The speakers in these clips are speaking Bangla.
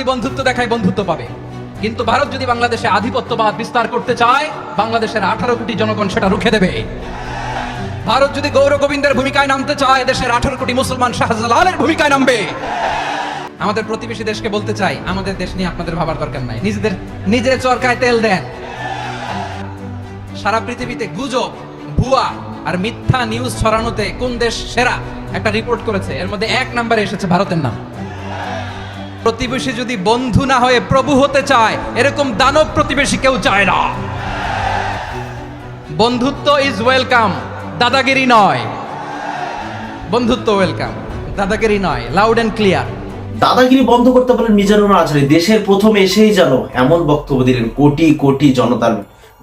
যদি বন্ধুত্ব দেখায়, বন্ধুত্ব পাবে। কিন্তু ভারত যদি বাংলাদেশে আধিপত্যবাদ বিস্তার করতে চায়, বাংলাদেশের আঠারো কোটি জনগণ সেটা রুখে দেবে। ভারত যদি গৌর গোবিন্দের ভূমিকায় নামতে চায়, দেশের আঠারো কোটি মুসলমান শাহজালালের ভূমিকায় নামবে। আমাদের প্রতিবেশী দেশকে বলতে চাই, আমাদের দেশ নিয়ে আপনাদের ভাবার দরকার নাই। নিজেদের, নিজের চরকায় তেল দেন। সারা পৃথিবীতে গুজব, ভুয়া আর মিথ্যা নিউজ ছড়ানোতে কোন দেশ সেরা? একটা রিপোর্ট করেছে। এর মধ্যে এক নম্বরে এসেছে ভারতের নাম। প্রতিবেশী যদি বন্ধু না হয়ে প্রভু হতে চায়, এরকম দানব প্রতিবেশী কেউ চায় না। বন্ধুত্ব ইজ ওয়েলকাম দাদাগিরি নয়। বন্ধুত্ব ওয়েলকাম দাদাগিরি নয় লাউড এন্ড ক্লিয়ার দাদাগিরি বন্ধ করতে পারেন মিজানুর আজহারি দেশের প্রথম এসেই যেন এমন বক্তব্য দিলেন কোটি কোটি জনতার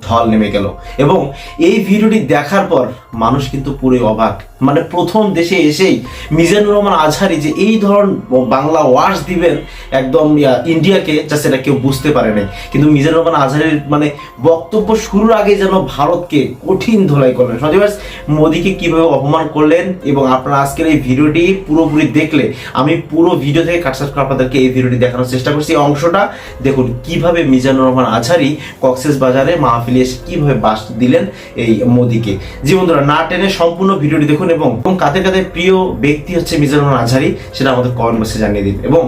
ঢল নেমে গেল। এবং এই ভিডিওটি দেখার পর মানুষ কিন্তু পুরো অবাক। মানে প্রথম দেশে এসেই মিজানুর রহমান আজহারি যে এই ধরন বাংলা ওয়াশ দিবেন একদম ইন্ডিয়াকে যা সেটা কেউ বুঝতে পারে নাই। কিন্তু মিজানুর রহমান আজহারির মানে বক্তব্য শুরুর আগে যেন ভারতকে কঠিন ধোলাই করলেন। সজীবাস মোদীকে কীভাবে অপমান করলেন এবং আপনারা আজকের এই ভিডিওটি পুরোপুরি দেখলে, আমি পুরো ভিডিও থেকে কাটসাট করে আপনাদেরকে এই ভিডিওটি দেখানোর চেষ্টা করছি। অংশটা দেখুন, কীভাবে মিজানুর রহমান আজহারি কক্সেস বাজারে মাহফিলে এসে কীভাবে বাস দিলেন এই মোদীকে? জি বন্ধুরা, না টেনে সম্পূর্ণ ভিডিওটি দেখুন এবং কাদের কাদের প্রিয় ব্যক্তি হচ্ছে মিজানুর রহমান আজহারি, সেটা আমাদের কমেন্ট বক্সে জানিয়ে দিন। এবং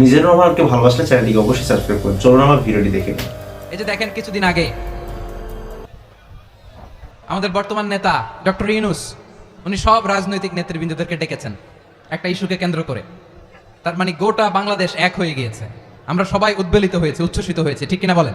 মিজানুর রহমানকে ভালোবাসলে চ্যানেলটিকে অবশ্যই সাবস্ক্রাইব করুন। চলুন আমার ভিডিওটি দেখে নিন। এই যে দেখেন কিছুদিন আগে আমাদের বর্তমান নেতা ডক্টর ইউনুস, উনি সব রাজনৈতিক নেতৃবৃন্দদেরকে ডেকেছেন একটা ইস্যুকে কেন্দ্র করে। তার মানে গোটা বাংলাদেশ এক হয়ে গিয়েছে। আমরা সবাই উদ্বেলিত হয়েছে, উচ্ছ্বসিত হয়েছে, ঠিক কিনা বলেন?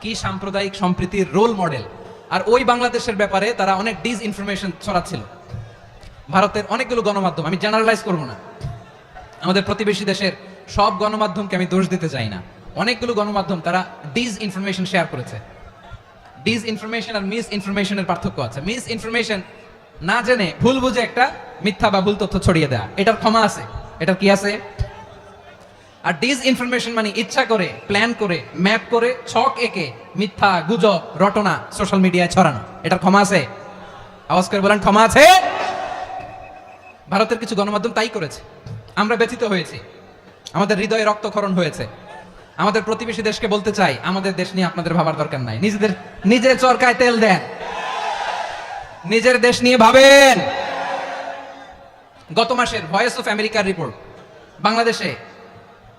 কি সাম্প্রদায়িক সম্প্রীতির রোল মডেল আর ওই বাংলাদেশের ব্যাপারে তারা অনেক ডিস ইনফরমেশন ছড়াচ্ছিল। ভারতের অনেকগুলো গণমাধ্যম, আমি জেনারেলাইজ করব না। আমাদের প্রতিবেশী দেশের সব গণমাধ্যমকে আমি দোষ দিতে চাই না। অনেকগুলো গণমাধ্যম তারা ডিস ইনফরমেশন শেয়ার করেছে। ডিস ইনফরমেশন আর মিস ইনফরমেশনের পার্থক্য আছে। মিস ইনফরমেশন না জেনে ভুল বুঝে একটা মিথ্যা বা ভুল তথ্য ছড়িয়ে দেয়া। এটার ক্ষমা আছে। এটার কি আছে? আর ডিস ইনফরমেশন মানে ইচ্ছা করে প্ল্যান করে ম্যাপ করে, ছক একে মিথ্যা, গুজব, রটনা সোশ্যাল মিডিয়ায় ছড়ানো। এটার ক্ষমা আছে? আওয়াজ করে বলেন, ক্ষমা আছে? ভারতের কিছু গণমাধ্যম তাই করেছে। আমরা ব্যথিত হয়েছি। আমাদের হৃদয়ে রক্তক্ষরণ হয়েছে। আমাদের প্রতিবেশী দেশকে বলতে চাই, আমাদের দেশ নিয়ে আপনাদের ভাবার দরকার নাই। নিজেদের, নিজের চরকায় তেল দেন। নিজের দেশ নিয়ে ভাবেন। গত মাসের ভয়েস অফ আমেরিকার রিপোর্ট বাংলাদেশে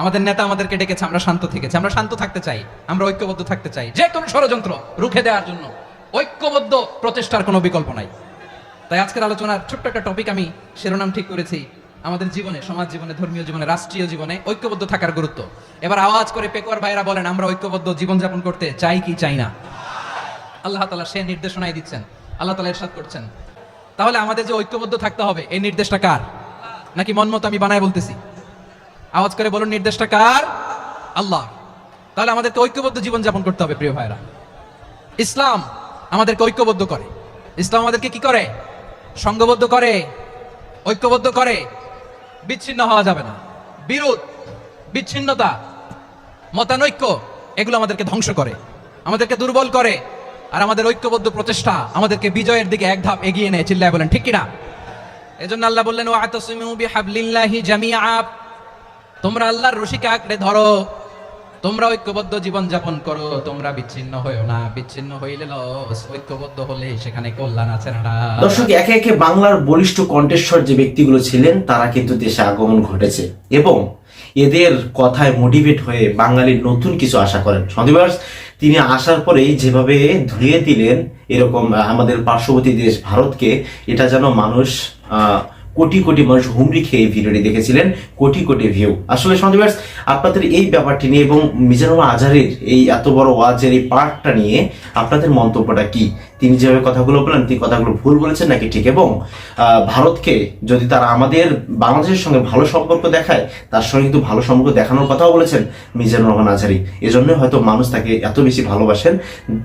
আমাদের নেতা আমাদেরকে ডেকেছে, আমরা শান্ত থেকেছি। আমরা শান্ত থাকতে চাই, আমরা ঐক্যবদ্ধ থাকতে চাই। যে কোনো ষড়যন্ত্র রুখে দেওয়ার জন্য ঐক্যবদ্ধ প্রচেষ্টার কোনো বিকল্প নাই। তাই আজকের আলোচনার ছোট্ট একটা টপিক আমি শিরোনাম ঠিক করেছি, আমাদের জীবনে, সমাজ জীবনে, ধর্মীয় জীবনে, রাষ্ট্রীয় জীবনে ঐক্যবদ্ধ থাকার গুরুত্ব। এবার আওয়াজ করে পেকুয়ার ভাইরা বলেন, আমরা ঐক্যবদ্ধ জীবনযাপন করতে চাই কি চাই না? আল্লাহ তালা সে নির্দেশনায় দিচ্ছেন, আল্লাহ তালা এরশাদ করছেন। তাহলে আমাদের যে ঐক্যবদ্ধ থাকতে হবে, এই নির্দেশটা কার? নাকি মন মতো আমি বানায় বলতেছি? আওয়াজ করে বলুন, নির্দেশটা কার? আল্লাহ। তাহলে আমাদেরকে ঐক্যবদ্ধ জীবন যাপন করতে হবে, প্রিয় ভাইরা ইসলাম আমাদেরকে ঐক্যবদ্ধ করে। ইসলাম আমাদেরকে কি করে? সংঘবদ্ধ করে, ঐক্যবদ্ধ করে। বিচ্ছিন্ন হওয়া যাবে না। বিরোধ, বিচ্ছিন্নতা, মতানৈক্য, এগুলো আমাদেরকে ধ্বংস করে। আমাদেরকে দুর্বল করে। আর আমাদের ঐক্যবদ্ধ প্রচেষ্টা আমাদেরকে বিজয়ের দিকে এক ধাপ এগিয়ে নেয়। চিল্লায় বলেন, ঠিক কিনা? এজন্য আল্লাহ বললেন ও ওয়াতাসিমু বিহাবলিল্লাহি জামিআ। তোমরা আল্লাহর রশিকে আঁকড়ে ধরো। তোমরা ঐক্যবদ্ধ জীবন যাপন করো। তোমরা বিচ্ছিন্ন হয়েও না। বিচ্ছিন্ন হইলে ঐক্যবদ্ধ হলে সেখানে কল্যাণ আছে না। দর্শক, একে একে বাংলার বলিষ্ঠ কণ্ঠেশ্বর যে ব্যক্তিগুলো ছিলেন, তারা কিন্তু দেশে আগমন ঘটেছে এবং এদের কথায় মোটিভেট হয়ে বাঙালির নতুন কিছু আশা করেন। সন্দীপার্স তিনি আসার পরেই যেভাবে ধুয়ে দিলেন, এরকম আমাদের পার্শ্ববর্তী দেশ ভারতকে, এটা যেন মানুষ কোটি কোটি মানুষ হুমড়ি খেয়ে ভিডিওটি দেখেছিলেন, কোটি কোটি ভিউ আসলে সন্দীপার্স আপনাদের এই ব্যাপারটি নিয়ে এবং মিজানুর আজহারের এই এত বড় ওয়াজের এই পার্টটা নিয়ে আপনাদের মন্তব্যটা কি? তিনি যেভাবে কথাগুলো বলেন, তিনি কথাগুলো ভুল বলেছেন নাকি ঠিক? এবং ভারতকে যদি তারা আমাদের বাংলাদেশের সঙ্গে ভালো সম্পর্ক দেখায়, তার সঙ্গে কিন্তু ভালো সম্পর্ক দেখানোর কথাও বলেছেন মিজানুর রহমান আজহারি এজন্য হয়তো মানুষ তাকে এত বেশি ভালোবাসেন,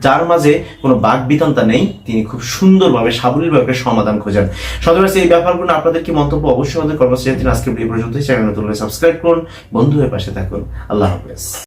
যার মাঝে কোনো বাক বিতন্তা নেই, তিনি খুব সুন্দরভাবে, সাবলীলভাবে সমাধান খোঁজেন। সদস্য এই ব্যাপারগুলো আপনাদের কি মন্তব্য? অবশ্যই আমাদের কর্মসূচি আজকে পর্যন্ত চ্যানেল নতুন সাবস্ক্রাইব করুন। বন্ধু হয়ে পাশে থাকুন। আল্লাহ হাফেজ।